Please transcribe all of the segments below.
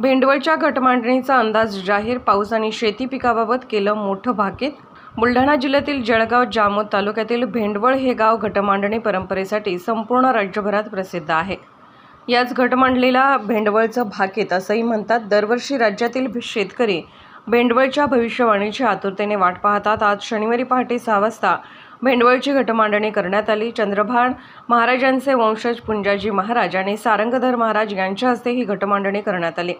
भेंडवळच्या घटमांडणीचा अंदाज जाहीर पाऊस आणि शेती पिकाबाबत केलं मोठं भाकीत. बुलढाणा जिल्ह्यातील जळगाव जामोद तालुक्यातील भेंडवळ हे गाव घटमांडणी परंपरेसाठी संपूर्ण राज्यभरात प्रसिद्ध आहे. याच घटमांडलीला भेंडवळचं भाकीत असंही म्हणतात. दरवर्षी राज्यातील शेतकरी भेंडवळच्या भविष्यवाणीची आतुरतेने वाट पाहतात. आज शनिवारी पहाटे सहा वाजता भेंडवळची घटमांडणी करण्यात आली. चंद्रभान महाराजांचे वंशज पुंजाजी महाराज आणि सारंगधर महाराज यांच्या हस्ते ही घटमांडणी करण्यात आली.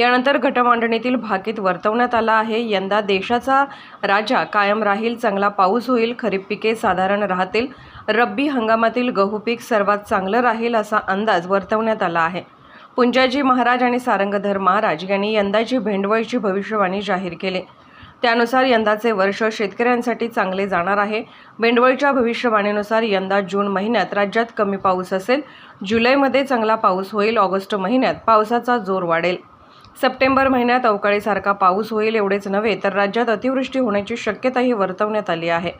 यानंतर घटमांडणीतील भाकीत वर्तवण्यात आला आहे. यंदा देशाचा राजा कायम राहील चांगला पाऊस होईल खरीप पिके साधारण राहतील रब्बी हंगामातील गहू पीक सर्वात चांगलं राहील असा अंदाज वर्तवण्यात आला आहे. पुंजाजी महाराज आणि सारंगधर महाराज यांनी यंदाची भेंडवळची भविष्यवाणी जाहीर केली. त्यानुसार यंदाचे वर्ष शेतकऱ्यांसाठी चांगले जाणार आहे. भेंडवळच्या भविष्यवाणीनुसार यंदा जून महिन्यात राज्यात कमी पाऊस असेल. जुलैमध्ये चांगला पाऊस होईल ऑगस्ट महिन्यात पावसाचा जोर वाढेल. सप्टेंबर महिन्यात अवकाळीसारखा पाऊस होईल एवढेच नव्हे तर राज्यात अतिवृष्टी होण्याची शक्यताही वर्तवण्यात आली आहे.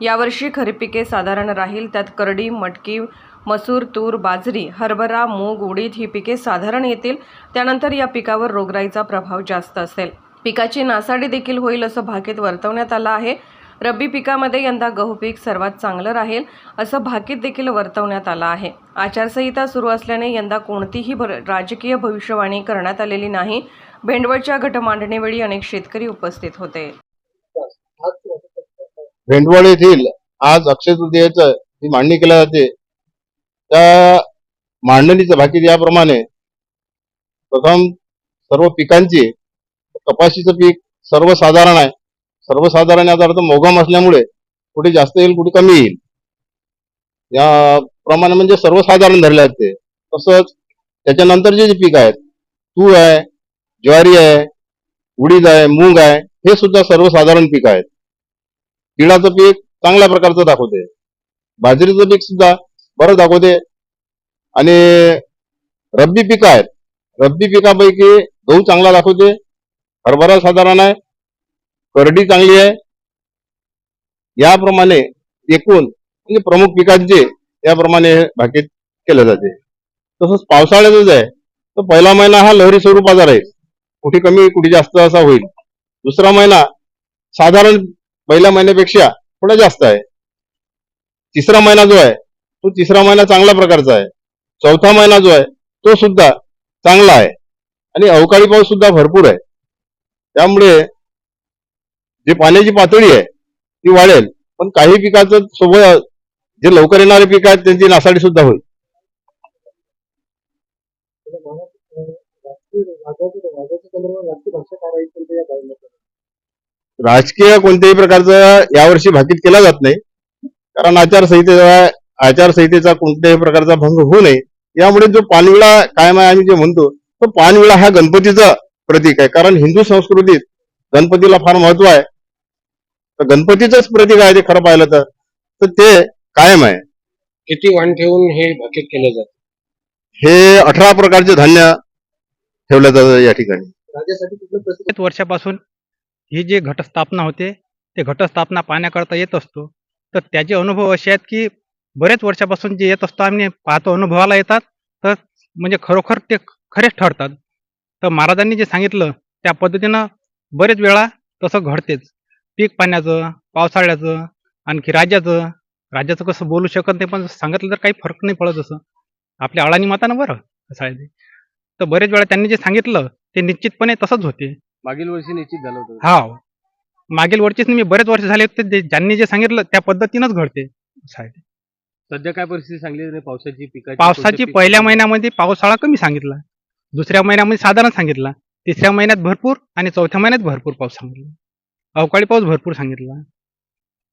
यावर्षी खरीप पिके साधारण राहील त्यात करडी मटकी मसूर तूर बाजरी हरभरा मूग उडीद ही पिके साधारण येतील. त्यानंतर या पिकावर रोगराईचा प्रभाव जास्त असेल. पिकाची नासाडी देखील होईल असं भाकीत वर्तवण्यात आलं आहे. रब्बी पिकामध्ये यंदा गहू पीक सर्वात चांगलं राहील असं भाकीत देखील वर्तवण्यात आलं आहे. आचारसंहिता सुरू असल्याने यंदा कोणतीही भर राजकीय भविष्यवाणी करण्यात आलेली नाही. भेंडवळच्या घटमांडणीवेळी अनेक शेतकरी उपस्थित होते. भेंडवळ येथील आज अक्षय तृतीयेचं जी मांडणी केल्या जाते त्या मांडणीचं भाकीत याप्रमाणे प्रथम सर्व पिकांची कपाशीचं पीक सर्वसाधारण आहे. सर्वसाधारण याचा अर्थ मोघम असल्यामुळे कुठे जास्त येईल कुठे कमी येईल? या प्रमाणे म्हणजे सर्वसाधारण धरले आहेत ते. तसंच त्याच्यानंतरचे जे पीक आहेत तूर आहे ज्वारी आहे उडीद आहे मूग आहे हे सुद्धा सर्वसाधारण पीक आहेत. तिळाचं पीक चांगल्या प्रकारचं दाखवते. बाजरीचं पीक सुद्धा बरं दाखवते. आणि रब्बी पिकं आहेत. रब्बी पिकापैकी गहू चांगला दाखवते. हरभरा साधारण आहे. करडी चांगली आहे. याप्रमाणे एकूण म्हणजे प्रमुख पिकांचे याप्रमाणे भाकीत केले जाते. तसंच पावसाळ्यातच आहे. तर पहिला महिना हा लहरी स्वरूपाचा राहील कुठे कमी कुठे जास्त असा होईल. दुसरा महिना साधारण पहिल्या महिन्यापेक्षा थोडा जास्त आहे. तिसरा महिना जो आहे तो तिसरा महिना चांगल्या प्रकारचा आहे. चौथा महिना जो आहे तो सुद्धा चांगला आहे. आणि अवकाळी पाऊस सुद्धा भरपूर आहे. त्यामुळे जे पाण्याची पातळी आहे ती वाढेल. पण काही पिकाचं सोबत जे लवकर येणारे पीक आहेत त्यांची नासाडी सुद्धा होईल. राजकीय कोणत्याही प्रकारचं यावर्षी भाकीत केला जात नाही. कारण आचारसंहितेचा आचारसंहितेचा कोणत्याही प्रकारचा भंग होऊ नये. यामुळे जो पानविळा कायम आहे आम्ही जे म्हणतो तो पानविळा हा गणपतीचा प्रतीक आहे. कारण हिंदू संस्कृतीत गणपतीला फार महत्त्व आहे. तर गणपतीचंच प्रतीक आहे ते खरं पाहिलं तर. तर ते कायम आहे. किती वाण ठेवून हे भाकीत केले जाते? हे अठरा प्रकारचे धान्य ठेवलं जातं या ठिकाणी. राज्यासाठी कुठलं वर्षापासून ही जी घटस्थापना होते ते घटस्थापना पाहण्याकरता येत असतो. तर त्याचे अनुभव असे आहेत की बरेच वर्षापासून जे येत असतो आम्ही पाहतो अनुभवाला येतात. तर म्हणजे खरोखर ते खरेच ठरतात. तर महाराजांनी जे सांगितलं त्या पद्धतीनं बरेच वेळा तसं घडतेच. पीक पाण्याचं पावसाळ्याचं आणखी राज्याचं. राज्याचं कसं बोलू शकत नाही पण सांगितलं तर काही फरक नाही पडत असं. आपल्या अळानी मातानं बरं ते. तर बरेच वेळा त्यांनी जे सांगितलं ते निश्चितपणे तसंच होते. मागील वर्षी निश्चित झालं होतं. हा मागील वर्षीच मी बरेच वर्ष झाले होते ते ज्यांनी जे सांगितलं त्या पद्धतीनंच घडते. असं. सध्या काय परिस्थिती सांगली पावसाची पिकाची पावसाची पीक- पहिल्या महिन्यामध्ये पावसाळा कमी सांगितला. दुसऱ्या महिन्यामध्ये साधारण सांगितला. तिसऱ्या महिन्यात भरपूर आणि चौथ्या महिन्यात भरपूर पाऊस सांगितला. अवकाळी पाऊस भरपूर सांगितला.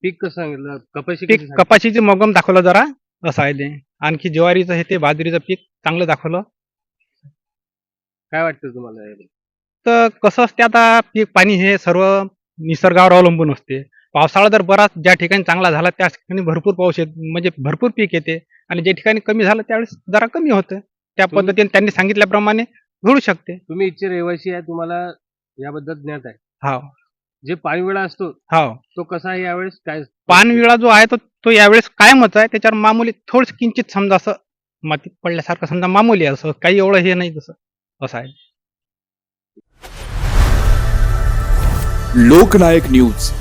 पीक कसं सांगितलं? कपाशी पीक? कपाशीचे मोगम दाखवलं जरा असं आहे ते. आणखी ज्वारीचं हे ते बाजरीचं पीक चांगलं दाखवलं. काय वाटतं तुम्हाला याबद्दल? तर कसं असते आता पीक पाणी हे सर्व निसर्गावर अवलंबून असते. पावसाळा जर बराच ज्या ठिकाणी चांगला झाला त्या ठिकाणी भरपूर पाऊस येत म्हणजे भरपूर पीक येते. आणि ज्या ठिकाणी कमी झालं त्यावेळेस जरा कमी होतं. त्या तुम्ही- पद्धतीने त्यांनी सांगितल्याप्रमाणे घडू शकते. तुम्ही इथचे रहिवासी आहे तुम्हाला याबद्दल ज्ञात आहे. हा. जे पाणविळा असतो हा. तो कसा आहे यावेळेस? काय पानविळा जो आहे तो तो यावेळेस कायमच आहे? त्याच्यावर मामुली थोडस किंचित समजा असं मातीत पडल्यासारखं समजा मामुली असं काही एवढं हे नाही तसं असं आहे. लोकनायक न्यूज.